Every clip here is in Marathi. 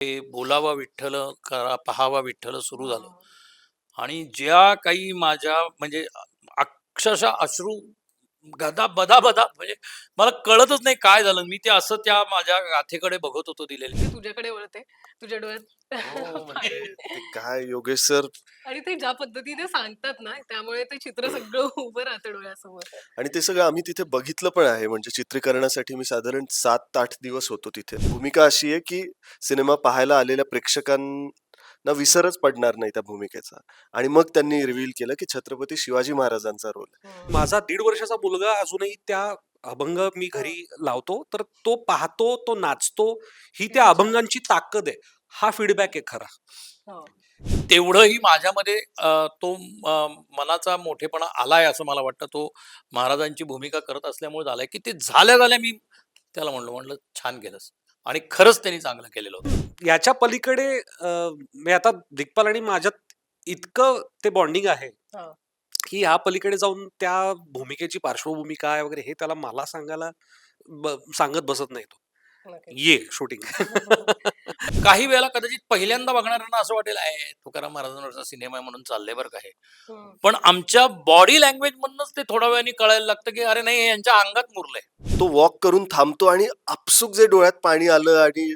ते बोलावा विठ्ठल करा पहावा विठ्ठल सुरू झालं. आणि ज्या काही माझ्या म्हणजे अक्षरशः अश्रू गदा बदा बदा. म्हणजे मला कळतच नाही काय झालं. मी ते असं त्या माझ्या गाथेकडे बघत होतो दिलेले. मी तुझ्याकडे वळते. तुझ्या डोळ्यात. हो म्हणजे. ते काय योगेश सर आणि ते ज्या पद्धतीने सांगतात ना त्यामुळे ते चित्र सगळं उभं राहतं डोळ्यासमोर. आणि ते सगळं आम्ही तिथे बघितलं पण आहे. म्हणजे चित्रीकरणासाठी मी साधारण सात आठ दिवस होतो तिथे. भूमिका अशी आहे की सिनेमा पाहायला आलेल्या प्रेक्षकांना विसरच पडणार नाही त्या भूमिकेचा. आणि मग त्यांनी रिव्हील केलं की छत्रपती शिवाजी महाराजांचा रोल माझा दीड वर्षाचा मुलगा अजूनही त्या अभंग मी घरी लावतो तर तो पाहतो तो नाचतो ही त्या अभंगांची ताकद आहे. हा फीडबॅक आहे खरा. हो. तेवढंही माझ्यामध्ये तो मनाचा मोठेपणा आलाय असं मला वाटतं. तो महाराजांची भूमिका करत असल्यामुळे झालाय की ते झाल्या झाल्या मी त्याला म्हणलो म्हणलं छान केलंस. आणि खरंच त्यांनी चांगलं केलेलं होतं याच्या पलीकडे मी आता दिग्पाल आणि माझ्यात इतकं ते बॉन्डिंग आहे हा. की या पलीकडे जाऊन त्या भूमिकेची पार्श्वभूमी काय वगैरे हे त्याला मला सांगायला सांगत बसत नाही तो. ये शूटिंग काही वेळेला कदाचित पहिल्यांदा बघणाऱ्यांना असं वाटेल "आहे, तुकाराम महाराजांवरचा सिनेमा आहे म्हणून चाललंय बरं का हे. हम्म. पण आमच्या बॉडी लँग्वेज मधनच ते थोड्या वेळाने कळायला लागतं की अरे नाही यांच्या अंगात मुरलंय. तो वॉक करून थांबतो आणि आपसुक जे डोळ्यात पाणी आलं आणि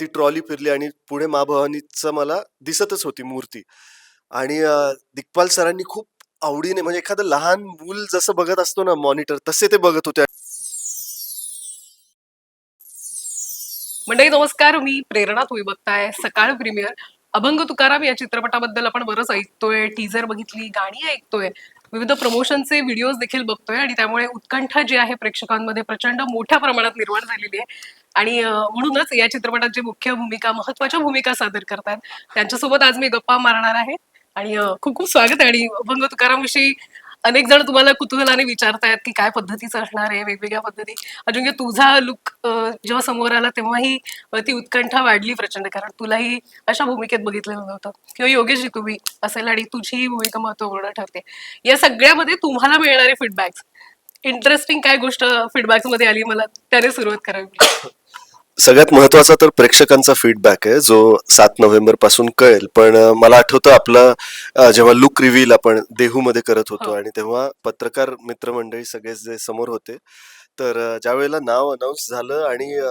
ती ट्रॉली फिरली आणि पुढे मा भवानीचं मला दिसतच होती मूर्ती. आणि दिग्पाल सरांनी खूप आवडीने म्हणजे एखादं लहान मूल जसं बघत असतो ना मॉनिटर तसे ते बघत होते. मंडळी नमस्कार. मी प्रेरणा तुम्ही बघताय. सकाळ प्रीमियर अभंग तुकाराम या चित्रपटाबद्दल आपण बरंच ऐकतोय टीजर बघितली गाणी ऐकतोय. विविध प्रमोशनचे व्हिडिओज देखील बघतोय आणि त्यामुळे उत्कंठा जी आहे प्रेक्षकांमध्ये प्रचंड मोठ्या प्रमाणात निर्माण झालेली आहे. आणि म्हणूनच या चित्रपटात मुख्य भूमिका महत्त्वाच्या भूमिका सादर करतात त्यांच्यासोबत आज मी गप्पा मारणार आहे. आणि खूप खूप स्वागत आहे आणि अभंग तुकाराम विषयी अनेक जण तुम्हाला कुतूहलाने विचारतायत की काय पद्धतीचं असणार आहे वेगवेगळ्या पद्धती. अजून तुझा लुक जेव्हा समोर आला तेव्हाही ती उत्कंठा वाढली प्रचंड कारण तुलाही अशा भूमिकेत बघितलेलं नव्हतं. किंवा योगेश तुम्ही असेल आणि तुझी ही भूमिका महत्त्वपूर्ण ठरते. या सगळ्यामध्ये तुम्हाला मिळणारे फीडबॅक्स इंटरेस्टिंग काय गोष्ट फीडबॅक्समध्ये आली मला त्याने सुरुवात करावी. सगळ्यात महत्त्वाचा तर प्रेक्षकांचा फीडबॅक आहे जो सात नोव्हेंबरपासून कळेल पण मला आठवतं आपलं जेव्हा लुक रिव्हील आपण देहूमध्ये करत होतो हो. आणि तेव्हा पत्रकार मित्रमंडळी सगळे जे समोर होते तर अ, ज्या वेळेला नाव अनाऊन्स झालं आणि अ,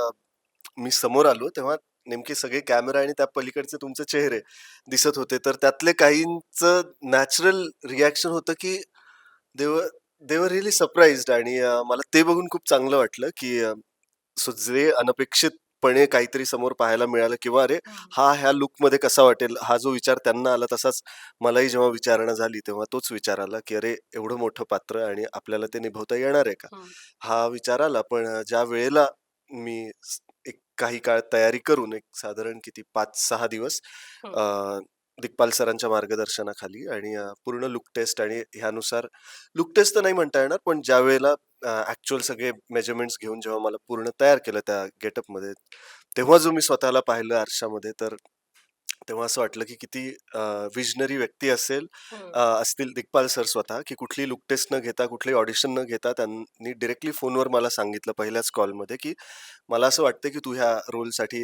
मी समोर आलो तेव्हा नेमके सगळे कॅमेरा आणि त्या पलीकडचे तुमचे चेहरे दिसत होते तर त्यातले काहींचं नॅचरल रिॲक्शन होतं की देव देवर रिअली सरप्राईज्ड आणि अ, मला ते बघून खूप चांगलं वाटलं की अ, सो जे अनपेक्षितपणे काहीतरी समोर पाहायला मिळालं किंवा अरे हा ह्या लुकमध्ये कसा वाटेल हा जो विचार त्यांना आला तसाच मलाही जेव्हा विचारणा झाली तेव्हा तोच विचार आला की अरे एवढं मोठं पात्र आणि आपल्याला ते निभवता येणार आहे का. हा विचार आला पण ज्या वेळेला मी एक काही काळ तयारी करून एक साधारण किती पाच सहा दिवस. अ, दिग्पाल सरांच्या मार्गदर्शनाखाली आणि अ, पूर्ण लुक टेस्ट आणि ह्यानुसार लुक टेस्ट तर नाही म्हणता येणार पण ज्या वेळेला ऍक्च्युअल सगळे मेजरमेंट्स घेऊन जेव्हा मला पूर्ण तयार केलं त्या गेटअपमध्ये तेव्हा जो मी स्वतःला पाहिलं आरशामध्ये तर तेव्हा असं वाटलं की किती विजनरी व्यक्ती असेल हम्म. अ, असतील दिग्पाल सर स्वतः की कुठली लुक टेस्ट न घेता कुठली ऑडिशन न घेता त्यांनी डिरेक्टली फोनवर मला सांगितलं पहिल्याच कॉलमध्ये की मला असं वाटतं की तू ह्या रोलसाठी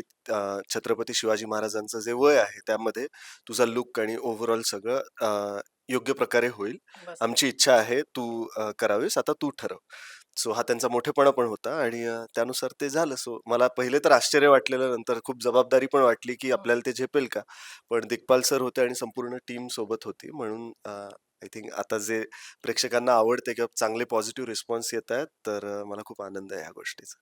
छत्रपती शिवाजी महाराजांचं जे वय आहे त्यामध्ये तुझा लुक आणि ओव्हरऑल सगळं अ, योग्य प्रकारे होईल. आमची इच्छा आहे तू अ, करावीस आता तू ठरव सो हा त्यांचा मोठेपणा पण होता आणि अ, त्यानुसार ते झालं. सो मला पहिले तर आश्चर्य वाटलेलं नंतर खूप जबाबदारी पण वाटली की हो. आपल्याला ते झेपेल का? पण दिग्पाल सर होते आणि संपूर्ण टीम सोबत होती. म्हणून आय थिंक आता जे प्रेक्षकांना आवडते किंवा चांगले पॉझिटिव्ह रिस्पॉन्स येत आहेत तर अ, मला खूप आनंद आहे ह्या गोष्टीचा.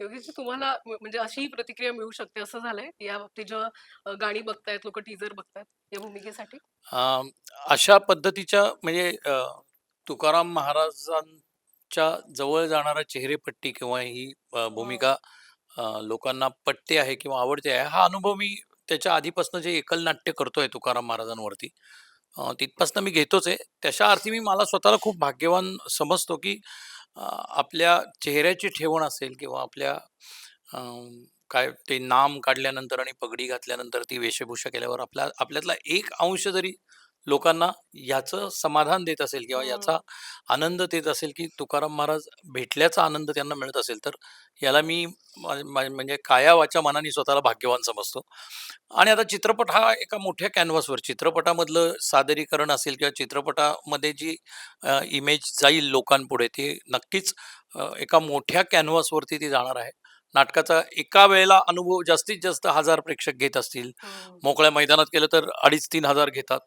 योगेशजी तुम्हाला म्हणजे अशी प्रतिक्रिया मिळू शकते असं झालंय? या बाबतीत जेव्हा अ, गाणी बघतायत लोक टीजर बघतायत या भूमिकेसाठी? अशा पद्धतीच्या म्हणजे अ, तुकाराम महाराजांच्या जवळ जाणारा चेहरेपट्टी किंवा ही अ, भूमिका अ, लोकांना पटते आहे किंवा आवडते आहे हा अनुभव मी त्याच्या आधीपासून जे एकल नाट्य करतोय तुकाराम महाराजांवरती अ, तिथपासून मी घेतोच आहे. त्याच्या अर्थी मी मला स्वतःला खूप भाग्यवान समजतो की अ, आपल्या चेहऱ्याची ठेवण असेल किंवा आपल्या काय ते नाम काढल्यानंतर आणि पगडी घातल्यानंतर ती वेशभूषा केल्यावर आपल्या आपल्यातला एक अंश जरी लोकांना याचं समाधान देत असेल किंवा हम्म. याचा आनंद देत असेल की तुकाराम महाराज भेटल्याचा आनंद त्यांना मिळत असेल तर याला मी मा- मा- म्हणजे काया मनाने स्वतःला भाग्यवान समजतो आणि आता चित्रपट हा एका मोठ्या कॅनव्हासवर चित्रपटामधलं सादरीकरण असेल किंवा चित्रपटामध्ये जी इमेज जाईल लोकांपुढे ती नक्कीच अ, एका मोठ्या कॅनव्हासवरती ती जाणार आहे नाटकाचा एका वेळेला अनुभव जास्तीत जास्त हजार प्रेक्षक घेत असतील हम्म. मोकळ्या मैदानात केलं तर अडीच तीन हजार घेतात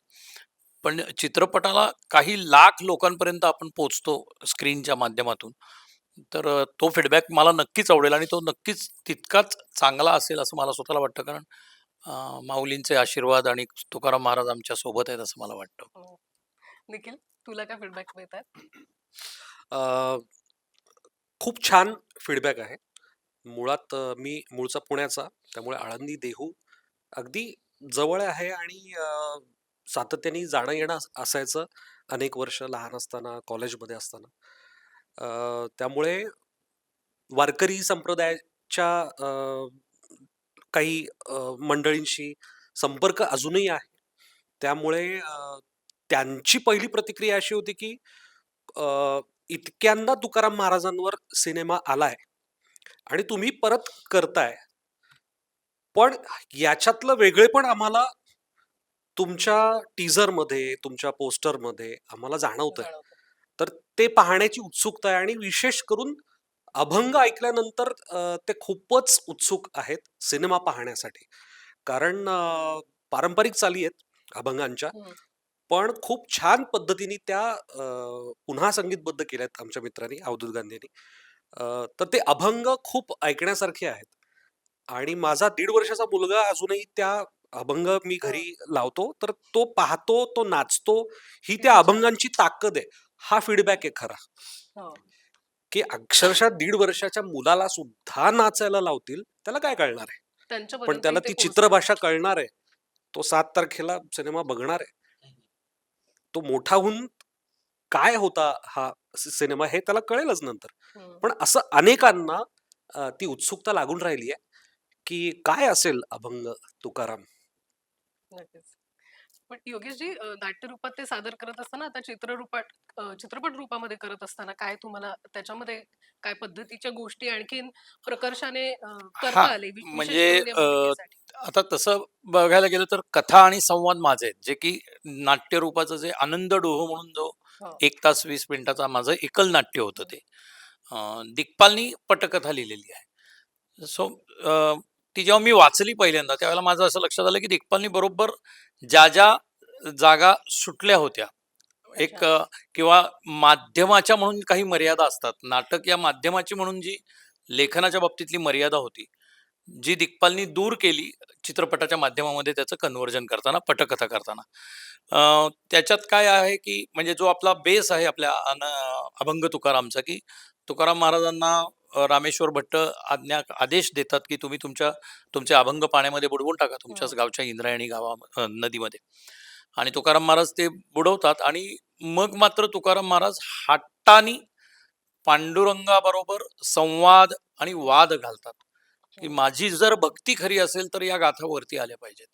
पण चित्रपटाला काही लाख लोकांपर्यंत आपण पोचतो स्क्रीनच्या माध्यमातून. तर अ, तो फीडबॅक मला नक्कीच आवडेल आणि तो नक्कीच तितकाच चांगला असेल असं मला स्वतःला वाटतं. कारण अ, माऊलींचे आशीर्वाद आणि तुकाराम महाराज आमच्यासोबत आहेत असं मला वाटतं. हो. निखिल तुला काय फीडबॅक मिळतात? अ, खूप छान फीडबॅक आहे. मुळात अ, मी मूळचा पुण्याचा त्यामुळे आळंदी देहू अगदी जवळ आहे आणि अ, सातत्याने जाणं येणं अस- असायचं अनेक वर्ष लहान असताना कॉलेजमध्ये असताना. अ, त्यामुळे वारकरी संप्रदायाच्या अ, काही अ, मंडळींशी संपर्क अजूनही आहे. त्यामुळे अ, त्यांची पहिली प्रतिक्रिया अशी होती की अ, इतक्यांदा तुकाराम महाराजांवर सिनेमा आलाय आणि तुम्ही परत करताय. पण याच्यातलं वेगळेपण आम्हाला तुमच्या टीझरमध्ये तुमच्या पोस्टरमध्ये आम्हाला जाणवतंय. जाणवतं. तर ते पाहण्याची उत्सुकता आहे आणि विशेष करून अभंग ऐकल्यानंतर अ, ते खूपच उत्सुक आहेत सिनेमा पाहण्यासाठी. कारण अ, पारंपरिक चाली आहेत अभंगांच्या. पण खूप छान पद्धतीने त्या अ, पुन्हा संगीतबद्ध केल्यात आमच्या मित्रांनी अवधूत गांधी यांनी. अ, तर ते अभंग खूप ऐकण्यासारखे आहेत. आणि माझा दीड वर्षाचा मुलगा अजूनही त्या अभंग मी घरी लावतो तर तो पाहतो तो नाचतो ही त्या. अभंगांची ताकद आहे हा फीडबॅक आहे खरा हो. की अक्षरशः दीड वर्षाच्या मुलाला सुद्धा नाचायला लावतील त्याला काय कळणार आहे पण त्याला ते ती पोहोचतं. चित्रभाषा कळणार आहे तो सात तारखेला सिनेमा बघणार आहे तो मोठा होऊन काय होता हा सि- सिनेमा हे त्याला कळेलच नंतर हम्म. पण असं अनेकांना अ, ती उत्सुकता लागून राहिली आहे की काय असेल अभंग तुकाराम नक्कीच. पण योगेशजी अ, नाट्यरूपात ते सादर करत असताना आता चित्ररूपात अ, चित्रपट रूपामध्ये करत असताना काय तुम्हाला त्याच्यामध्ये काय पद्धतीच्या गोष्टी आणखीन प्रकर्षाने अ, करता आले वि- विशेष म्हणजे, करून या अ, भूमिकेसाठी? आता तसं बघायला गेलं तर कथा आणि संवाद माझे आहेत जे की नाट्यरूपाचं जे आनंद डोह म्हणून जो हो. एक तास वीस मिनिटाचा माझं एकल नाट्य होतं ते अं, दिग्पालनी पटकथा लिहिलेली आहे सो ती जेव्हा मी वाचली पहिल्यांदा त्यावेळेला माझं असं लक्षात आलं की दिग्पालनी बरोबर ज्या ज्या जागा सुटल्या होत्या एक किंवा माध्यमाच्या म्हणून काही मर्यादा असतात. नाटक या माध्यमाची म्हणून जी लेखनाच्या बाबतीतली मर्यादा होती जी दिग्पालनी दूर केली चित्रपटाच्या माध्यमामध्ये त्याचं कन्व्हर्जन करताना पटकथा करताना. त्याच्यात काय आहे की म्हणजे जो आपला बेस आहे आपल्या अन- अभंग तुकारामचा की तुकाराम महाराजांना रामेश्वर भट्ट आज्ञा आदेश देतात की तुम्ही तुमच्या तुमचे अभंग पाण्यामध्ये बुडवून टाका तुमच्याच हम्म. गावच्या इंद्रायणी गावा नदीमध्ये आणि तुकाराम महाराज ते बुडवतात आणि मग मात्र तुकाराम महाराज हट्टानी पांडुरंगाबरोबर संवाद आणि वाद घालतात की हम्म. माझी जर भक्ती खरी असेल तर या गाथा वरती आल्या पाहिजेत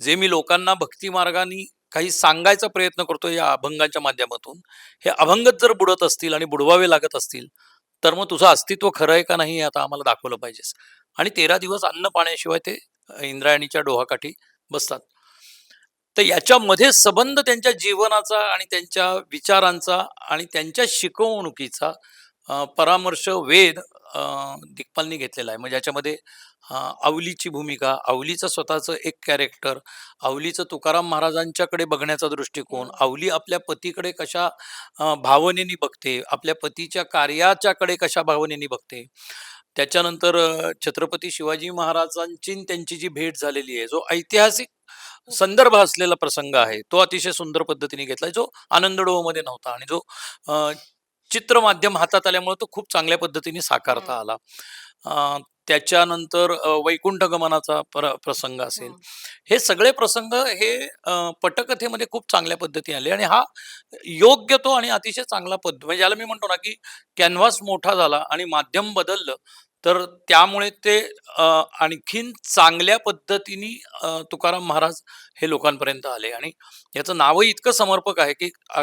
जे मी लोकांना भक्ती मार्गाने काही सांगायचा प्रयत्न करतो या अभंगाच्या माध्यमातून हे अभंगच जर बुडत असतील आणि बुडवावे लागत असतील तर मग तुझं अस्तित्व खरं आहे का नाही हे आता आम्हाला दाखवलं पाहिजेस. आणि तेरा दिवस अन्न पाण्याशिवाय ते इंद्रायणीच्या डोहाकाठी बसतात. तर याच्यामध्ये संबंध त्यांच्या जीवनाचा आणि त्यांच्या विचारांचा आणि त्यांच्या शिकवणुकीचा परामर्श वेद अ, दिग्पालनी घेतलेला आहे. म्हणजे याच्यामध्ये अ, आवलीची भूमिका आवलीचं स्वतःचं एक कॅरेक्टर आवलीचं तुकाराम महाराजांच्याकडे बघण्याचा दृष्टिकोन हम्म. आवली आपल्या पतीकडे कशा अ, भावनेनी बघते आपल्या पतीच्या कार्याच्याकडे कशा भावनेनी बघते. त्याच्यानंतर अ, छत्रपती शिवाजी महाराजांची त्यांची जी भेट झालेली आहे जो ऐतिहासिक संदर्भ असलेला प्रसंग आहे तो अतिशय सुंदर पद्धतीने घेतलाय जो आनंदमध्ये नव्हता आणि जो अ, चित्र माध्यम हातात आल्यामुळे तो खूप चांगल्या पद्धतीने साकारता आला. त्याच्यानंतर वैकुंठ गमनाचा प्र प्रसंग असेल. हे. सगळे प्रसंग हे पटकथेमध्ये खूप चांगल्या पद्धतीने आले आणि हा योग्य तो आणि अतिशय चांगला पद्ध म्हणजे याला मी म्हणतो ना की कॅनव्हास मोठा झाला आणि माध्यम बदललं तर त्यामुळे ते अ, आणखीन चांगल्या पद्धतीने अ, तुकाराम महाराज हे लोकांपर्यंत आले आणि याचं नावही इतकं समर्पक आहे की अ,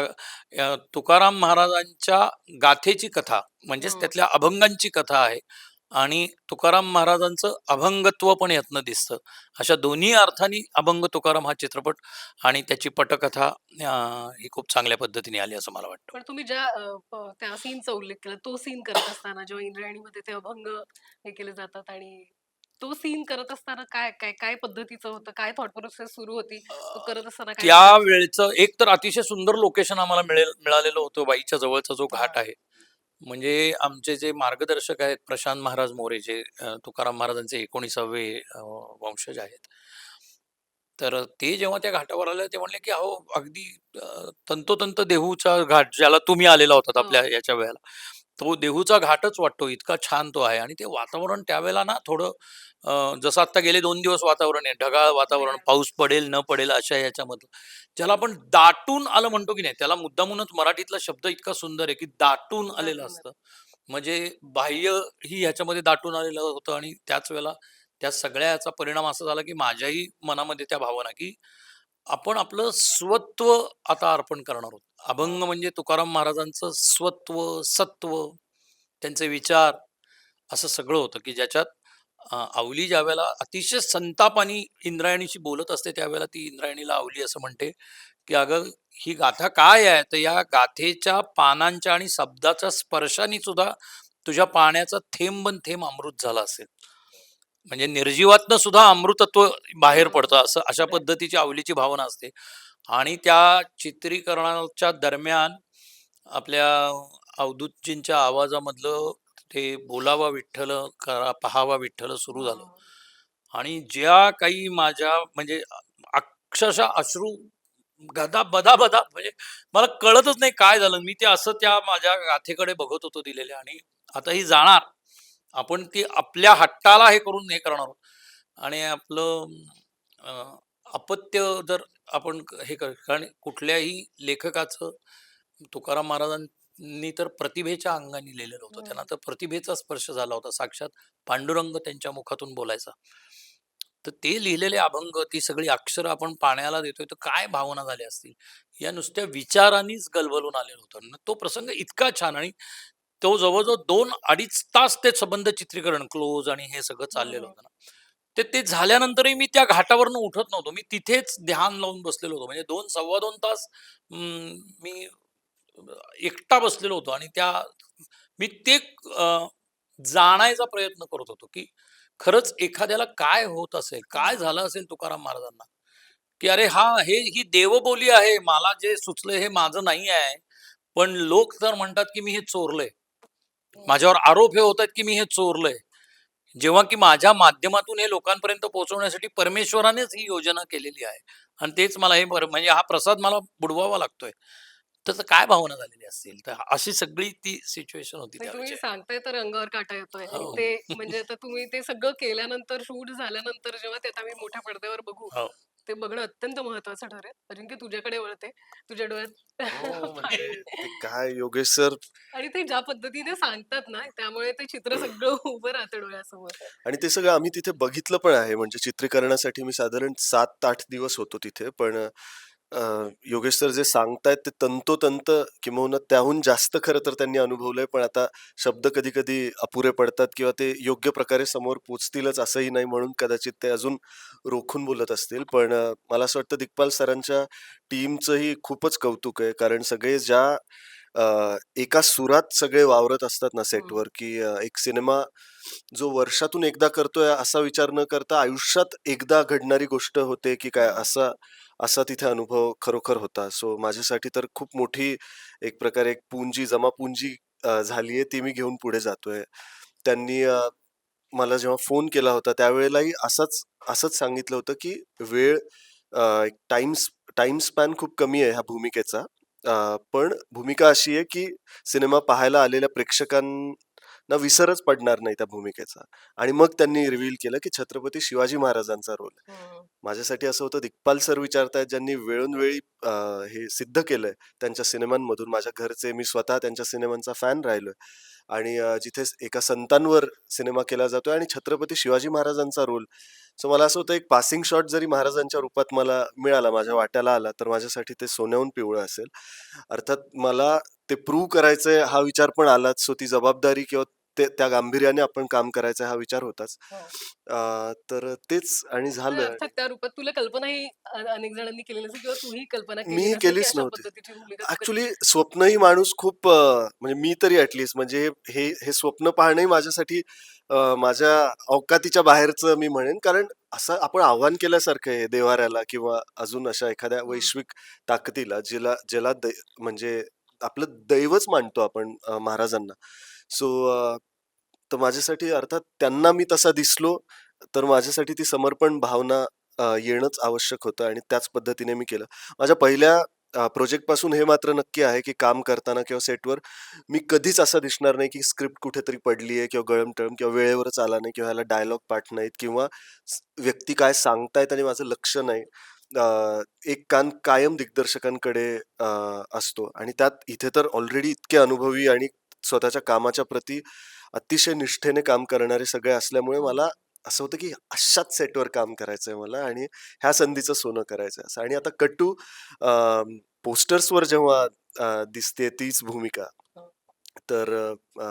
अ, तुकाराम महाराजांच्या गाथेची कथा म्हणजेच हं. त्यातल्या अभंगांची कथा आहे आणि तुकाराम महाराजांचं अभंगत्व पण यातनं दिसतं. अशा दोन्ही अर्थाने अभंग तुकाराम हा चित्रपट आणि त्याची पटकथा अ, ही खूप चांगल्या पद्धतीने आली असं मला वाटतं. पण तुम्ही ज्या अ, प- त्या सीनचा उल्लेख केला तो सीन करत असताना जेव्हा इंद्रायणीमध्ये ते अभंग हे केले जातात आणि तो सीन करत असताना काय काय काय पद्धतीचं होतं? काय थॉट प्रोसेस सुरू होती? तो करत असताना काय त्या विचार- वेळचं एक तर अतिशय सुंदर लोकेशन आम्हाला मिळेल मिळालेलं होतं बाईच्या जवळचा जो घाट हा. आहे. म्हणजे आमचे जे मार्गदर्शक आहेत प्रशांत महाराज मोरे जे अ, तुकाराम महाराजांचे एकोणीसावे अ, वंशज आहेत तर ते जेव्हा त्या घाटावर आले ते म्हणले की अहो अगदी अ, तंतोतंत देहूचा घाट ज्याला तुम्ही आलेला होतात आपल्या हं. याच्या वेळेला तो देहूचा घाटच वाटतो इतका छान तो आहे आणि ते वातावरण त्यावेळेला ना थोडं जसं आता गेले दोन दिवस वातावरण आहे ढगाळ वातावरण. पाऊस पडेल न पडेल अशा याच्यामधलं ज्याला आपण दाटून आलं म्हणतो की नाही त्याला मुद्दामूनच मराठीतला शब्द इतका सुंदर आहे की दाटून आलेलं असतं. म्हणजे बाह्य ही ह्याच्यामध्ये दाटून आलेलं होतं आणि त्याच वेळेला त्या सगळ्या याचा परिणाम असा झाला की माझ्याही मनामध्ये त्या भावना की आपण आपलं स्वत्व आता अर्पण करणार आहोत. अभंग म्हणजे तुकाराम महाराजांचं स्वत्व सत्व त्यांचे विचार असं सगळं होतं की ज्याच्यात आवली ज्यावेळेला अतिशय संतापाने इंद्रायणीशी बोलत असते त्यावेळेला ती इंद्रायणीला आवली असं म्हणते की अगं ही गाथा काय आहे तर या गाथेच्या पानांच्या आणि शब्दाच्या स्पर्शाने सुद्धा तुझ्या पाण्याचा थेंब थेंब अमृत झाला असेल म्हणजे निर्जीवातनं सुद्धा अमृतत्व बाहेर. पडतं असं अशा. पद्धतीची आवलीची भावना असते आणि त्या चित्रीकरणाच्या दरम्यान आपल्या अवधूतजींच्या आवाजामधलं ते बोलावा विठ्ठल करा पहावा विठ्ठल सुरू झालं. हं. आणि ज्या काही माझ्या म्हणजे अक्षरशः अश्रू गदा बदा बदा म्हणजे मला कळतच नाही काय झालं. मी ते असं त्या माझ्या गाथेकडे बघत होतो दिलेले आणि आता ही जाणार. आपण ती आपल्या हट्टाला हे करून हे करणार आहोत. आणि आपलं अपत्य जर आपण हे कर कारण कुठल्याही लेखकाचं तुकाराम महाराजांनी तर प्रतिभेच्या अंगाने लिहिलेलं होतं. त्यांना तर प्रतिभेचा स्पर्श झाला होता. साक्षात पांडुरंग त्यांच्या मुखातून बोलायचा. तर ते लिहिलेले अभंग ती सगळी अक्षरं आपण पाण्याला देतोय तर काय भावना झाल्या असतील? या नुसत्या विचारांनीच गलबलून आलेलं होतं. तो प्रसंग इतका छान आणि तो जवळजवळ दोन अडीच तास ते संबंध चित्रीकरण क्लोज आणि हे सगळं चाललेलं. होतं ना. ते ते झाल्यानंतरही मी त्या घाटावरनं उठत नव्हतो. मी तिथेच ध्यान लावून बसलेलो होतो. म्हणजे दोन सव्वा दोन तास मी एकटा बसलेलो होतो आणि त्या मी ते जाणायचा प्रयत्न करत होतो की खरंच एखाद्याला काय होत असेल काय झालं असेल तुकाराम महाराजांना? की अरे हा हे ही देवबोली आहे मला जे सुचलंय हे माझं नाही आहे. पण लोक तर म्हणतात की मी हे चोरलंय. माझ्यावर आरोप हे होतात की मी हे चोरलंय. जेव्हा की माझ्या माध्यमातून हे लोकांपर्यंत पोहोचवण्यासाठी परमेश्वरानेच ही योजना केलेली आहे. आणि तेच मला हे म्हणजे हा प्रसाद मला बुडवावा लागतोय. तर काय भावना झालेली असतील? तर अशी सगळी ती सिच्युएशन होती नाही, तुम्ही त्यावेळची. सांगताय तर अंगावर काटा येतोय. आणि हो. ते म्हणजे आता तुम्ही ते सगळं केल्यानंतर शूट झाल्यानंतर जेव्हा ते आता मी मोठ्या पडद्यावर बघू हो. ते बघणं अत्यंत महत्वाचं ठरेल. अजिंक्य तुझ्याकडे वळते तुझ्या डोळ्यात हो म्हणजे. ते काय योगेश सर? आणि ते ज्या पद्धतीने सांगतात ना त्यामुळे ते चित्र सगळं उभं राहतं डोळ्यासमोर. आणि ते सगळं आम्ही तिथे बघितलं पण आहे. म्हणजे चित्रीकरणासाठी मी साधारण सात आठ दिवस होतो तिथे. पण अं, योगेश सर जे सांगतायत ते तंतोतंत किंवा त्याहून जास्त खरं तर त्यांनी अनुभवलंय पण आता शब्द कधी कधी अपुरे पडतात किंवा ते योग्य प्रकारे समोर पोचतीलच असंही नाही म्हणून कदाचित ते अजून रोखून बोलत असतील. पण अं, मला असं वाटतं दिग्पाल सरांच्या टीमचंही खूपच कौतुक आहे. कारण सगळे ज्या अं, एका सुरात सगळे वावरत असतात ना सेटवर की अं, एक सिनेमा जो वर्षातून एकदा करतोय असा विचार न करता आयुष्यात एकदा घडणारी गोष्ट होते की काय असा असा तिथे अनुभव खरोखर होता. सो माझ्यासाठी तर खूप मोठी एक प्रकारे एक पुंजी जमा पुंजी झाली आहे ती मी घेऊन पुढे जातोय. त्यांनी अ, मला जेव्हा फोन केला होता त्यावेळेलाही असंच असंच सांगितलं होतं की वेळ अ, एक टाइम टाइम स्पॅन खूप कमी आहे ह्या भूमिकेचा. अ, पण भूमिका अशी आहे की सिनेमा पाहायला आलेल्या प्रेक्षकां प्रेक्षकांना विसरच पडणार नाही त्या भूमिकेचा आणि मग त्यांनी रिव्हील केलं की छत्रपती शिवाजी महाराजांचा रोल. माझ्यासाठी असं होतं दिग्पाल सर विचारतायत ज्यांनी वेळोनवेळी अ, हे सिद्ध केलंय त्यांच्या सिनेमांमधून. माझ्या घरचे, मी स्वतः त्यांच्या सिनेमांचा फॅन राहिलोय आणि अ, जिथे एका संतांवर सिनेमा केला जातोय आणि छत्रपती शिवाजी महाराजांचा रोल. सो मला असं होतं एक पासिंग शॉट जरी महाराजांच्या रूपात मला मिळाला, माझ्या वाट्याला आला, तर माझ्यासाठी ते सोन्याहून पिवळं असेल. अर्थात मला ते प्रूव्ह करायचंय हा विचार पण आलाच. सो ती जबाबदारी किंवा ते त्या गांभीर्याने आपण काम करायचं हा विचार होताच. हो. अ, तर तेच आणि झालं. अर्थात त्या रूपात तुला कल्पनाही अ, अनेक जणांनी केलेली किंवा तूही कल्पना केली मी नसेल की केलीच अशा नव्हती. पद्धतीची भूमिका तू कधी ॲक्चुअली स्वप्नही माणूस खूप अ, म्हणजे मी तरी ॲटलीस्ट म्हणजे हे हे स्वप्न पाहणंही माझ्यासाठी अ, माझ्या औकातीच्या बाहेरचं मी म्हणेन. कारण असं आपण आव्हान केल्यासारखं आहे देव्हाऱ्याला किंवा अजून अशा एखाद्या हं. वैश्विक ताकदीला जिला ज्याला दै म्हणजे आपलं दैवच मानतो आपण अ, महाराजांना. सो अ, तर माझ्यासाठी अर्थात त्यांना मी तसा दिसलो, तर माझ्यासाठी ती समर्पण भावना अ, येणंच आवश्यक होतं आणि त्याच पद्धतीने मी केलं. माझ्या पहिल्या अ, प्रोजेक्टपासून हे मात्र नक्की आहे, की काम करताना किंवा सेटवर मी कधीच असं दिसणार नाही, की स्क्रिप्ट कुठेतरी पडली आहे किंवा गळमटळम किंवा वेळेवरच आला नाही किंवा ह्याला डायलॉग पाठ नाहीत किंवा स व्यक्ती काय सांगतायत आणि माझं लक्ष नाही. अ, एक कान कायम दिग्दर्शकांकडे अ, असतो आणि त्यात इथे तर ऑलरेडी इतके अनुभवी आणि स्वतःच्या कामाच्या प्रती अतिशय निष्ठेने काम करणारे सगळे असल्यामुळे हं. मला असं होतं, की अशाच सेटवर काम करायचंय मला आणि ह्या संधीचं सोनं करायचंय असं. आणि आता कट पोस्टर्सवर जेव्हा अ, दिसते तीच भूमिका, हं. तर अ,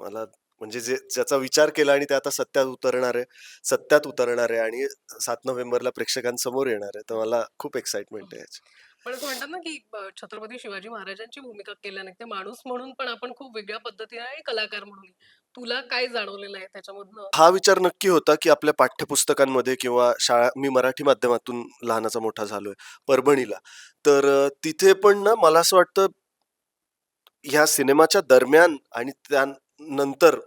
मला म्हणजे जे ज्याचा विचार केला आणि ते आता सत्यात उतरणार आहे सत्यात उतरणार आहे आणि 7 नोव्हेंबरला प्रेक्षकांसमोर येणार आहे. तर मला खूप एक्साइटमेंट आहे याची. पण असं म्हणतात ना, की छत्रपती शिवाजी महाराजांची भूमिका केल्याने ते माणूस म्हणून पण आपण खूप वेगळ्या पद्धतीने आणि कलाकार म्हणून तुला काय जाणवलेलं आहे त्याच्यामधनं? हा विचार नक्की होता, की आपल्या पाठ्यपुस्तकांमध्ये किंवा शाळा मी मराठी माध्यमातून लहानाचा मोठा झालोय, परभणीला. तर अ, तिथे पण ना मला असं वाटतं ह्या सिनेमाच्या दरम्यान आणि त्यानंतर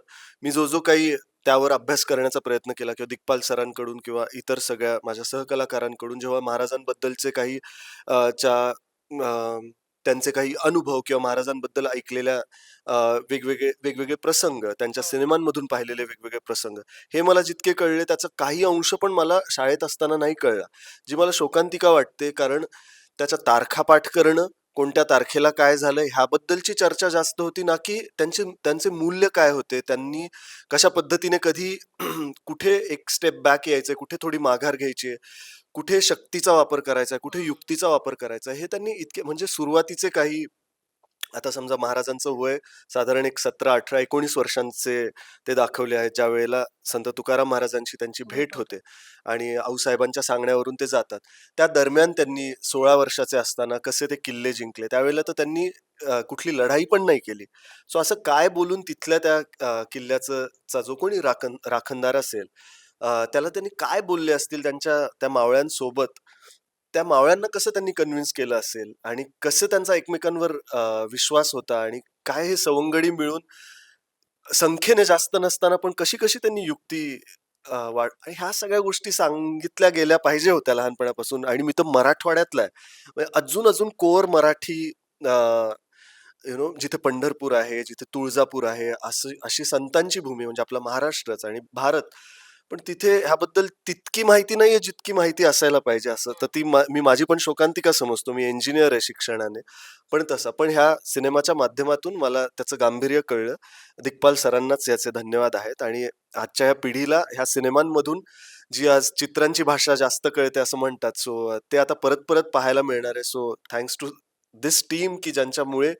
मी जो, जो काही त्यावर अभ्यास करण्याचा प्रयत्न केला किंवा दिग्पाल सरांकडून किंवा इतर सगळ्या माझ्या सहकलाकारांकडून जेव्हा महाराजांबद्दलचे काही अ, च्या अ, त्यांचे काही अनुभव किंवा महाराजांबद्दल ऐकलेल्या अ, वेगवेगळे वेगवेगळे प्रसंग, त्यांच्या हो. सिनेमांमधून पाहिलेले वेगवेगळे प्रसंग, हे मला जितके कळले त्याचा काही अंश पण मला शाळेत असताना नाही कळला. जी मला शोकांतिका वाटते कारण त्याच्या तारखा पाठ करणं, कोणत्या तारखेला काय झालं ह्याबद्दलची चर्चा जास्त होती ना, की त्यांचे त्यांचे मूल्य काय होते, त्यांनी कशा पद्धतीने कधी कुठे एक स्टेप बॅक यायचंय, कुठे थोडी माघार घ्यायची आहे, कुठे शक्तीचा वापर करायचा आहे, कुठे युक्तीचा वापर करायचा आहे, हे त्यांनी इतके म्हणजे सुरुवातीचे काही आता समजा महाराजांचं वय साधारण एक 17, 18, 19 वर्षांचे ते दाखवले आहेत, ज्यावेळेला संत तुकाराम महाराजांची त्यांची भेट भेट होते. आणि आऊसाहेबांच्या सांगण्यावरून ते जातात. त्या दरम्यान त्यांनी 16 वर्षाचे असताना कसे ते किल्ले जिंकले. त्यावेळेला तर त्यांनी कुठली लढाई पण नाही केली. सो असं काय बोलून तिथल्या त्या किल्ल्याचं जो कोणी राखण राखणदार असेल, त्याला त्यांनी काय बोलले असतील त्यांच्या त्या मावळ्यांसोबत, त्या मावळ्यांना कसं त्यांनी कन्व्हिन्स केलं असेल आणि कसं त्यांचा एकमेकांवर अ, विश्वास होता आणि काय हे सवंगडी मिळून संख्येने जास्त नसताना पण कशी-कशी त्यांनी युक्ती अ, वाढ आणि ह्या सगळ्या गोष्टी सांगितल्या गेल्या पाहिजे होत्या लहानपणापासून आणि मी तर मराठवाड्यातला आहे. म्हणजे अजून-अजून core Marathi uh, you know जिथे पंढरपूर आहे, जिथे तुळजापूर आहे, असं अशी संतांची भूमी म्हणजे आपला महाराष्ट्रच आणि भारत. पण तिथे ह्याबद्दल तितकी माहिती नाहीये, जितकी माहिती असायला पाहिजे असं. तर ती मा मी माझी पण शोकांतिका समजतो. मी इंजिनियर आहे शिक्षणाने. पण तसा पण ह्या सिनेमाच्या माध्यमातून मला त्याचं गांभीर्य कळलं. दिग्पाल सरांनाच याचे धन्यवाद आहेत आणि आजच्या ह्या पिढीला ह्या सिनेमांमधून जी आज चित्रांची भाषा जास्त कळते असं म्हणतात. सो ते आता परत-परत पाहायला मिळणार आहे. So thanks to this team की ज्यांच्यामुळे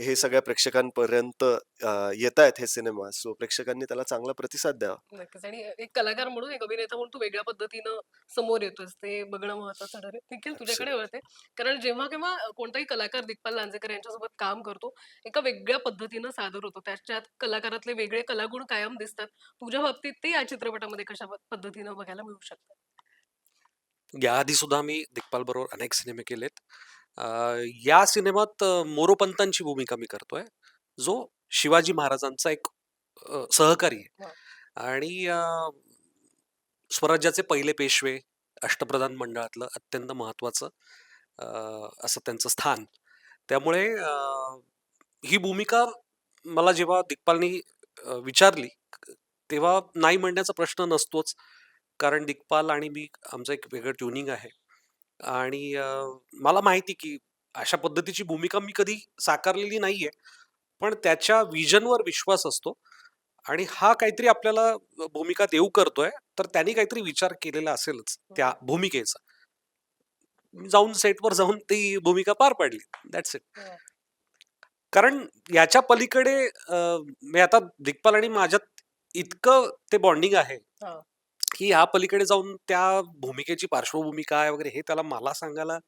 हे सगळ्या प्रेक्षकांपर्यंत अ, येतायत हे सिनेमा. सो प्रेक्षकांनी त्याला चांगला प्रतिसाद द्यावा. नक्कीच आणि एक कलाकार म्हणून, एक अभिनेता म्हणून तू वेगळ्या पद्धतीनं समोर येतोयस. ते बघणं महत्वाचं ठरेल. निखिल तुझ्याकडे ॲब्सोल्युटली. वळते. कारण जेव्हा केव्हा कोणताही कलाकार दिग्पाल लांजेकर यांच्यासोबत काम करतो, एका वेगळ्या पद्धतीनं सादर होतो. त्याच्यात कलाकारातले वेगळे कलागुण कायम दिसतात. तुझ्या बाबतीत ते या चित्रपटामध्ये कशा प पद्धतीनं बघायला मिळू शकतात? याआधी सुद्धा मी दिग्पाल बरोबर अनेक सिनेमे केलेत. अ, या सिनेमात अ, मोरोपंतांची भूमिका मी करतोय, जो शिवाजी महाराजांचा एक अ, सहकारी आहे. हां. आणि अ, स्वराज्याचे पहिले पेशवे, अष्टप्रधान मंडळातलं अत्यंत महत्त्वाचं अ, असं त्यांचं स्थान. त्यामुळे अ, ही भूमिका मला जेव्हा दिग्पालनी अ, विचारली, तेव्हा नाही म्हणण्याचा प्रश्न नसतोच. कारण दिग्पाल आणि मी आमचं एक वेगळं ट्युनिंग आहे. आणि अ, मला माहिती की अशा पद्धतीची भूमिका मी कधी साकारलेली नाहीये. पण त्याच्या व्हिजनवर विश्वास असतो आणि हा काहीतरी आपल्याला अ, भूमिका देऊ करतोय, तर त्यांनी काहीतरी विचार केलेला असेलच त्या भूमिकेचा. मी जाऊन सेटवर जाऊन ती भूमिका पार पाडली. That's it. हं. कारण याच्या पलीकडे अ, मी आता दिग्पाल आणि माझ्यात इतकं ते बॉन्डिंग आहे, हां. की ह्या पलीकडे जाऊन त्या भूमिकेची पार्श्वभूमी काय वगैरे हे त्याला मला सांगायला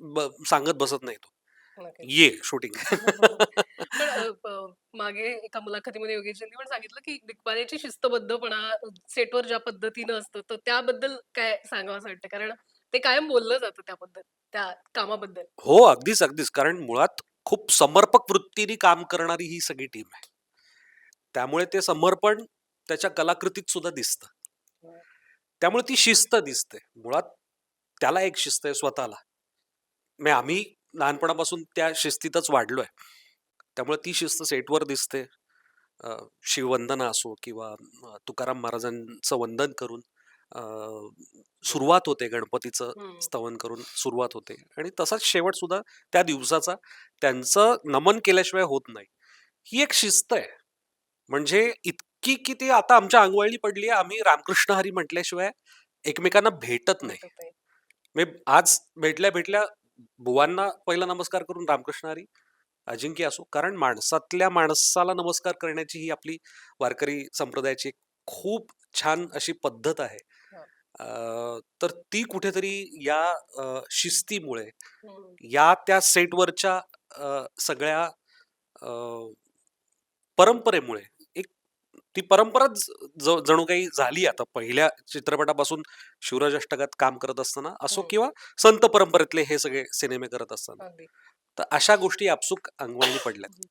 ब सांगत बसत नाही तो. नक्कीच. ये शूटिंग. पण अ, प मागे एका मुलाखतीमध्ये योगेशजींनी पण सांगितलं, की दिग्पालेची शिस्तबद्धपणा सेटवर ज्या पद्धतीनं असतं, तर त्याबद्दल काय सांगावसं वाटतं? कारण ते कायम बोललं जातं त्याबद्दल, त्या कामाबद्दल. हो, अगदीच, अगदीच. कारण मुळात खूप समर्पक वृत्तीने काम करणारी ही सगळी टीम आहे. त्यामुळे ते समर्पण त्याच्या कलाकृतीत सुद्धा दिसतं. त्यामुळे ती शिस्त दिसते. मुळात त्याला एक शिस्त आहे स्वतःला. म्हणजे आम्ही लहानपणापासून त्या शिस्तीतच वाढलोय. त्यामुळे ती शिस्त सेटवर दिसते. शिववंदना असो किंवा तुकाराम महाराजांचं वंदन करून सुरुवात होते गणपतीचं. स्तवन करून सुरुवात होते आणि तसाच शेवट सुद्धा त्या दिवसाचा त्यांचं नमन केल्याशिवाय होत नाही. ही एक शिस्त आहे. म्हणजे इतकी की ती आता आमच्या अंगवळणी पडली आहे. आम्ही रामकृष्ण हरी म्हटल्याशिवाय एकमेकांना भेटत नाही. म्हणजे आज भेटल्या-भेटल्या बुवांना पहिला नमस्कार करून रामकृष्ण हरी, अजिंक्य असो. कारण माणसातल्या माणसाला नमस्कार करण्याची ही आपली वारकरी संप्रदायाची एक खूप छान अशी पद्धत आहे. तर ती कुठेतरी या शिस्तीमुळे. या त्या सेटवरच्या सगळ्या परंपरेमुळे ती परंपराच ज जणू काही झाली आता पहिल्या चित्रपटापासून शिवराज अष्टकात काम करत असताना असो हं. किंवा संत परंपरेतले हे सगळे सिनेमे करत असताना. अगदी. तर अशा गोष्टी आपसूक अंगवळणी पडल्यात. हं.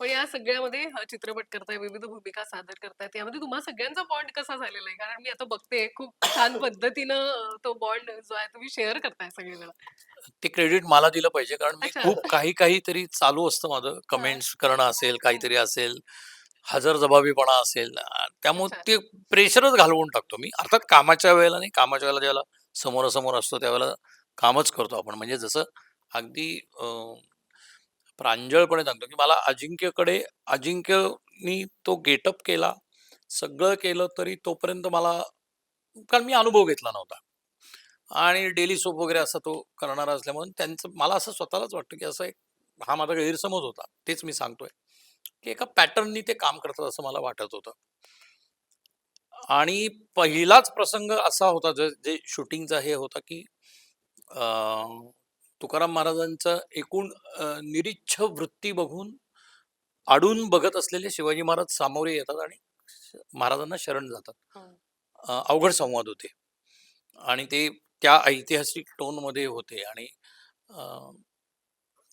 पण या सगळ्यामध्ये हा चित्रपट करताय, विविध भूमिका सादर करताय. यामध्ये तुम्हा सगळ्यांचा बॉन्ड कसा झालेला आहे? कारण मी आता बघते खूप छान पद्धतीनं अ, तो बॉन्ड जो आहे तुम्ही शेअर करताय सगळेजण. ते क्रेडिट मला दिलं पाहिजे कारण मी अच्छा. खूप काही काहीतरी चालू असतं माझं. कमेंट्स करणं असेल, काहीतरी असेल, हजरजबाबीपणा असेल. अ, त्यामुळे. ते प्रेशरच घालवून टाकतो मी. अर्थात कामाच्या वेळेला नाही, कामाच्या वेळेला ज्यावेळेला समोरासमोर असतो त्यावेळेला कामच करतो आपण. म्हणजे जसं अगदी प्रांजळपणे सांगतो, की मला अजिंक्यकडे अजिंक्यनी तो गेटअप केला, सगळं केलं तरी तोपर्यंत मला कारण मी अनुभव घेतला नव्हता. आणि डेली सोप वगैरे असा तो करणारा असल्यामुळे त्यांचं मला असं स्वतःलाच वाटतं, की असं एक हा माझा गैरसमज होता. तेच मी सांगतोय, की एका पॅटर्ननी ते काम करतात असं मला वाटत होतं. आणि पहिलाच प्रसंग असा होता ज जे शूटिंगचा हे होता, की तुकाराम महाराजांचं एकूण निरीच्छ वृत्ती बघून अडून बघत असलेले शिवाजी महाराज सामोरे येतात आणि महाराजांना शरण जातात. हं. अवघड संवाद होते. आणि ते त्या ऐतिहासिक टोनमध्ये होते आणि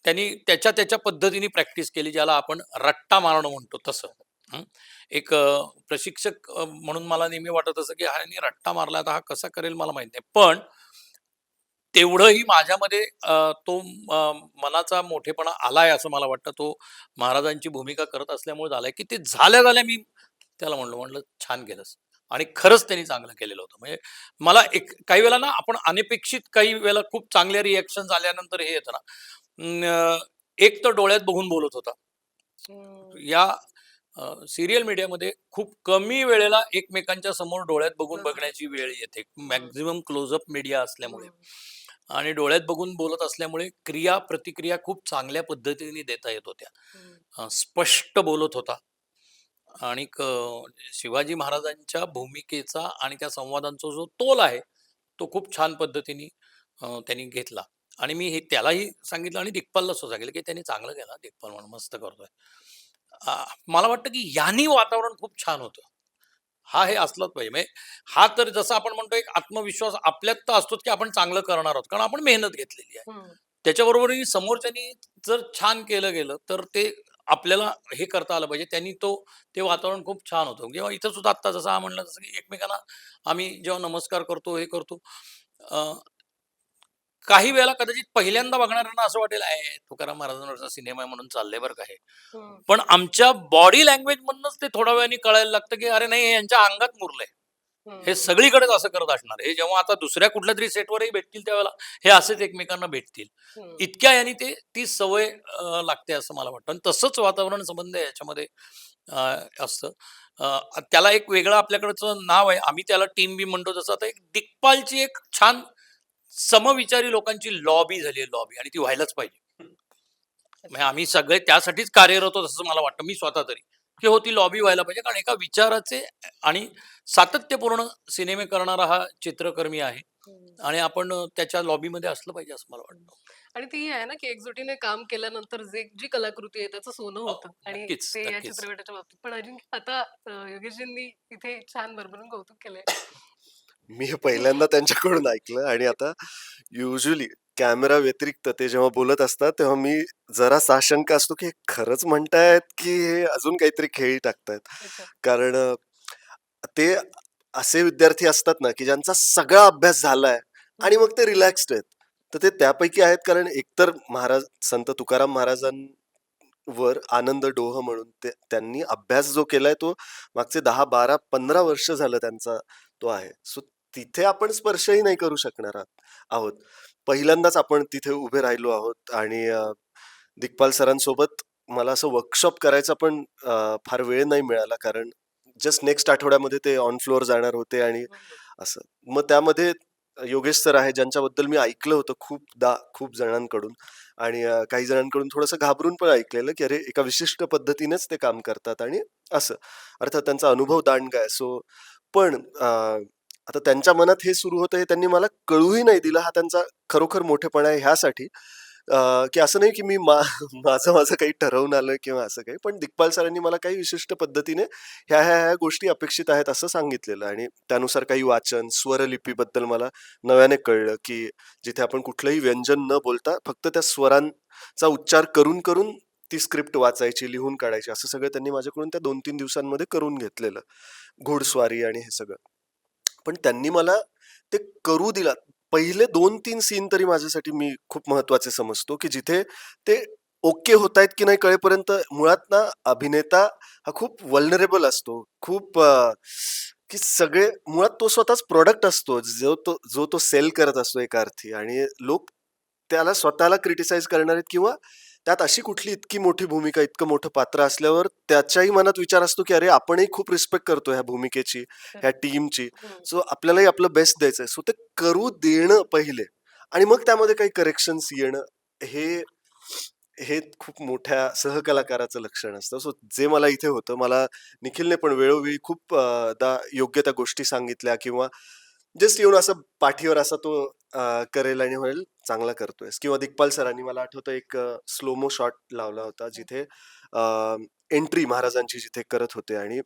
त्यांनी त्याच्या त्याच्या पद्धतीने प्रॅक्टिस केली, ज्याला आपण रट्टा मारणं म्हणतो तसं. हं. एक अ, प्रशिक्षक अ, म्हणून मला नेहमी वाटत असं, की ह्याने रट्टा मारला आता हा कसा करेल मला माहीत नाही. पण तेवढंही माझ्यामध्ये अ, तो अ, मनाचा मोठेपणा आलाय असं मला वाटतं. तो महाराजांची भूमिका करत असल्यामुळे झालाय, की ते झाल्या-झाल्या मी त्याला म्हणलो, म्हणलं, "छान केलंस." आणि खरंच त्यांनी चांगलं केलेलं होतं. म्हणजे मला एक काही वेळेला ना आपण अनपेक्षित काही वेळेला खूप चांगल्या रिॲक्शन आल्यानंतर हे येतं ना, एक तर डोळ्यात बघून बोलत होता. या सीरियल मीडियामध्ये खूप कमी वेळेला एकमेकांच्या समोर डोळ्यात बघून. बघण्याची वेळ येते. मॅक्सिमम क्लोजअप मीडिया असल्यामुळे. आणि डोळ्यात बघून बोलत असल्यामुळे क्रिया, प्रतिक्रिया खूप चांगल्या पद्धतीने देता येत होत्या. स्पष्ट बोलत होता. आणिक अ, शिवाजी महाराजांच्या भूमिकेचा आणि त्या संवादांचा जो तोल आहे, तो खूप छान पद्धतीने त्यांनी घेतला. आणि मी हे त्यालाही सांगितलं आणि दिग्पालला सुद्धा सांगितलं, की "त्यांनी चांगलं केलं दिग्पाल म्हणून मस्त करतोय." मला वाटतं, की यानी वातावरण खूप छान होतं. हा हे असलाच पाहिजे. म्हणजे हा तर जसं आपण म्हणतो एक आत्मविश्वास आपल्यात तर असतोच, की आपण चांगलं करणार आहोत. कारण आपण मेहनत घेतलेली आहे. हं. त्याच्याबरोबरही समोरच्यानी जर छान केलं गेलं, तर ते आपल्याला हे करता आलं पाहिजे. त्यांनी तो ते वातावरण खूप छान होतं. किंवा इथं सुद्धा आत्ता जसं हा म्हणला तसं, की एकमेकांना आम्ही जेव्हा नमस्कार करतो, हे करतो. काही वेळेला कदाचित पहिल्यांदा बघणाऱ्यांना असं वाटेल, "अये, तुकाराम महाराजांवरचा सिनेमा आहे म्हणून चाललंय बरं का हे." हं. पण आमच्या बॉडी लँग्वेजमधनंच ते थोड्या वेळाने कळायला लागतं, की अरे नाही यांच्या अंगात मुरलंय. हे सगळीकडेच असं करत असणार हे जेव्हा आता दुसऱ्या कुठल्या तरी सेटवरही भेटतील त्यावेळेला हे असेच एकमेकांना भेटतील. इतक्या यांनी ते ती सवय लागते असं मला वाटतं आणि तसंच वातावरण संबंध आहे याच्यामध्ये असतं त्याला एक वेगळं आपल्याकडचं नाव आहे आम्ही त्याला टीम बी म्हणतो तसं आता एक दिग्पालची एक छान समविचारी लोकांची लॉबी झाली आहे लॉबी आणि ती व्हायलाच पाहिजे. म्हणजे आम्ही सगळे त्यासाठीच कार्यरत होतो असं मला वाटतं. मी स्वतः तरी. की हो ती लॉबी व्हायला पाहिजे. कारण एका विचाराचे आणि सातत्यपूर्ण सिनेमे करणारा हा चित्रकर्मी आहे. आणि आपण त्याच्या लॉबीमध्ये असलं पाहिजे असं मला वाटतं. आणि ती आहे ना की एकजुटीने काम केल्यानंतर जे जी कलाकृती आहे त्याचं सोनं होतं. आणि ते या. चित्रपटाच्या बाबतीत. पण अजिंक्य आता योगेशजींनी इथे छान भरभरून कौतुक केलंय. मी हे पहिल्यांदा त्यांच्याकडून ऐकलं आणि आता युजली कॅमेरा व्यतिरिक्त ते जेव्हा बोलत असतात तेव्हा मी जरा साशंक असतो की हे खरंच म्हणतायत की हे अजून काहीतरी खेळी टाकतायत. अच्छा. कारण अ, ते असे विद्यार्थी असतात ना की ज्यांचा सगळा अभ्यास झालाय आणि मग ते रिलॅक्स्ड आहेत. तर ते त्यापैकी आहेत कारण एकतर महाराज संत तुकाराम महाराजांवर आनंद डोह म्हणून ते त्यांनी अभ्यास जो केलाय तो मागचे दहा बारा पंधरा वर्ष झालं त्यांचा तो आहे. सो तिथे आपण स्पर्शही नाही करू शकणार आहात- आहोत. पहिल्यांदाच आपण तिथे उभे राहिलो आहोत आणि अ, दिग्पाल सरांसोबत मला असं वर्कशॉप करायचा पण अ, फार वेळ नाही मिळाला कारण जस्ट नेक्स्ट आठवड्यामध्ये ते ऑन फ्लोअर जाणार होते आणि असं. मग त्यामध्ये योगेश सर आहे ज्यांच्याबद्दल मी ऐकलं होतं खूपदा खूप जणांकडून आणि अ, काही जणांकडून थोडंसं घाबरून पण ऐकलेलं की अरे एका विशिष्ट पद्धतीनेच ते काम करतात आणि असं. अर्थात त्यांचा अनुभव दांडगा आहे सो पण अ, आता त्यांच्या मनात हे सुरू होतं हे त्यांनी मला कळूही नाही दिलं. हा त्यांचा खरोखर मोठेपणा आहे ह्यासाठी. की असं नाही की मी मा माझं माझं काही ठरवून आलोय किंवा असं काही पण दिग्पाल सरांनी मला काही विशिष्ट पद्धतीने ह्या ह्या ह्या गोष्टी अपेक्षित आहेत असं सांगितलेलं. आणि त्यानुसार काही वाचन स्वरलिपीबद्दल मला नव्याने कळलं की जिथे आपण कुठलंही व्यंजन न बोलता फक्त त्या स्वरांचा उच्चार करून करून ती स्क्रिप्ट वाचायची लिहून काढायची असं सगळं त्यांनी माझ्याकडून त्या दोन तीन दिवसांमध्ये करून घेतलेलं. घोडस्वारी आणि हे सगळं. पण त्यांनी मला ते करू दिला. पहिले दोन तीन सीन तरी माझ्यासाठी मी खूप महत्त्वाचे समजतो की जिथे ते ओके होत आहेत की नाही कळेपर्यंत मुळात ना अभिनेता हा खूप वल्नरेबल असतो. खूप अ, की सगळे मुळात तो स्वतःच प्रॉडक्ट असतो. जो तो जो तो सेल करत असतो एका अर्थी. आणि लोक त्याला स्वतःला क्रिटिसाइज करणार आहेत किंवा त्यात अशी कुठली इतकी मोठी भूमिका इतकं मोठं पात्र असल्यावर त्याच्याही मनात विचार असतो की अरे आपणही खूप रिस्पेक्ट करतो ह्या भूमिकेची ह्या टीमची. सो आपल्यालाही आपलं बेस्ट द्यायचंय. सो ते करू देणं पहिले. आणि मग त्यामध्ये काही करेक्शन्स येणं हे हे खूप मोठ्या सहकलाकाराचं लक्षण असतं. सो जे मला इथे होतं मला निखिलने पण वेळोवेळी खूप दा योग्य त्या गोष्टी सांगितल्या किंवा जस्ट येऊन असं पाठीवर असा तो अं, करेल आणि म्हणेल चांगला करतोय किंवा दिग्पाल सरांनी मला आठवतं एक स्लोमो शॉट लावला होता जिथे एंट्री महाराजांची जिथे करत होते आणि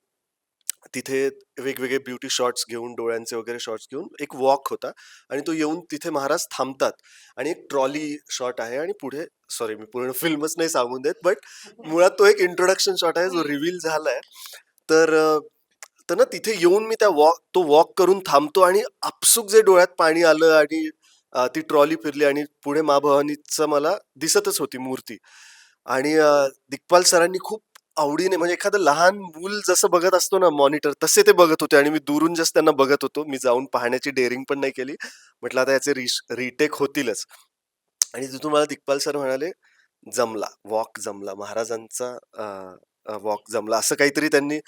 तिथे वेगवेगळे ब्युटी शॉट्स घेऊन डोळ्यांचे वगैरे शॉट्स घेऊन एक वॉक होता आणि तो येऊन तिथे महाराज थांबतात आणि एक ट्रॉली शॉट आहे आणि पुढे सॉरी मी पूर्ण फिल्मच नाही सांगून देत बट मुळात तो एक इंट्रोडक्शन शॉट आहे जो रिव्हील झालाय. तर अ, तर ना तिथे येऊन मी त्या वॉक तो वॉक करून थांबतो आणि आपसुक जे डोळ्यात पाणी आलं आणि अ, ती ट्रॉली फिरली आणि पुढे मा भवानीचं मला दिसतच होती मूर्ती. आणि अ, दिग्पाल सरांनी खूप आवडीने म्हणजे एखादं लहान मूल जसं बघत असतो ना मॉनिटर तसे ते बघत होते आणि मी दुरून जस्ट त्यांना बघत होतो. मी जाऊन पाहण्याची डेअरिंग पण नाही केली. म्हटलं आता याचे रिटेक होतीलच. आणि तिथून मला दिग्पाल सर म्हणाले जमला वॉक जमला महाराजांचा वॉक जमला असं काहीतरी त्यांनी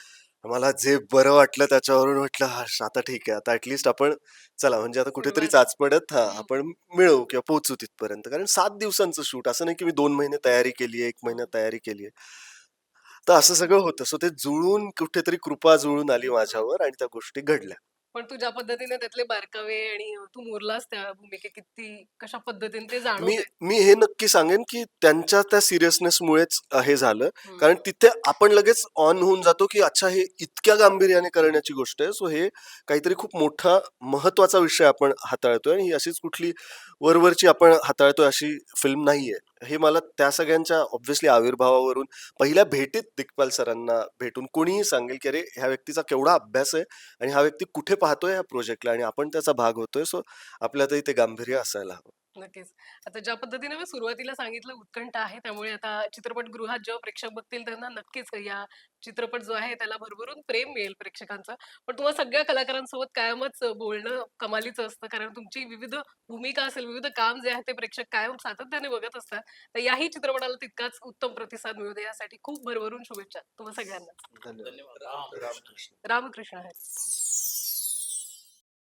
मला जे बरं वाटलं त्याच्यावरून म्हटलं हा आता ठीक आहे. आता ऍटलिस्ट आपण चला म्हणजे आता कुठेतरी सुरुवात. चाचपडत हा आपण मिळवू किंवा पोहोचू तिथपर्यंत. कारण सात दिवसांचं शूट असं नाही की मी दोन महिने तयारी केली आहे एक महिना तयारी केली आहे. तर असं सगळं होतं. सो ते जुळून कुठेतरी कृपा जुळून आली माझ्यावर आणि त्या गोष्टी घडल्या. पण तू ज्या पद्धतीने त्यातले बारकावे आणि तू मुरलास त्या भूमिके किती कशा पद्धतीने ते मी जाणवते मी हे नक्की सांगेन की त्यांच्या त्या सिरियसनेसमुळेच हे झालं. हम्म. कारण तिथे आपण लगेच ऑन होऊन जातो की अच्छा हे इतक्या गांभीर्याने करण्याची गोष्ट आहे. सो हे काहीतरी खूप मोठा महत्त्वाचा विषय आपण हाताळतोय आणि ही अशीच कुठली वरवरची आपण हाताळतोय अशी फिल्म नाहीये. हे मला त्या सगळ्यांच्या ऑब्व्हियसली आविर्भावावरून पहिल्या भेटीत दिग्पाल सरांना भेटून कोणीही सांगेल की अरे ह्या व्यक्तीचा केवढा अभ्यास आहे आणि हा व्यक्ती कुठे पाहतोय ह्या प्रोजेक्टला आणि आपण त्याचा भाग होतोय. सो आपल्यातही ते गांभीर्य असायला हवं. नक्कीच. आता ज्या पद्धतीने मी सुरुवातीला सांगितलं उत्कंठ आहे त्यामुळे आता चित्रपटगृहात जेव्हा प्रेक्षक बघतील त्यांना नक्कीच या चित्रपट जो आहे त्याला भरभरून प्रेम मिळेल प्रेक्षकांचं. पण तुम्हाला सगळ्या कलाकारांसोबत कायमच बोलणं कमालीचं असतं. कारण तुमची विविध भूमिका असेल विविध काम जे आहे ते प्रेक्षक कायम सातत्याने बघत असतात. तर याही चित्रपटाला तितकाच उत्तम प्रतिसाद मिळू दे यासाठी खूप भरभरून शुभेच्छा तुम्हा सगळ्यांना. धन्यवाद. धन्यवाद. राम. रामकृष्ण. रामकृष्ण आहे.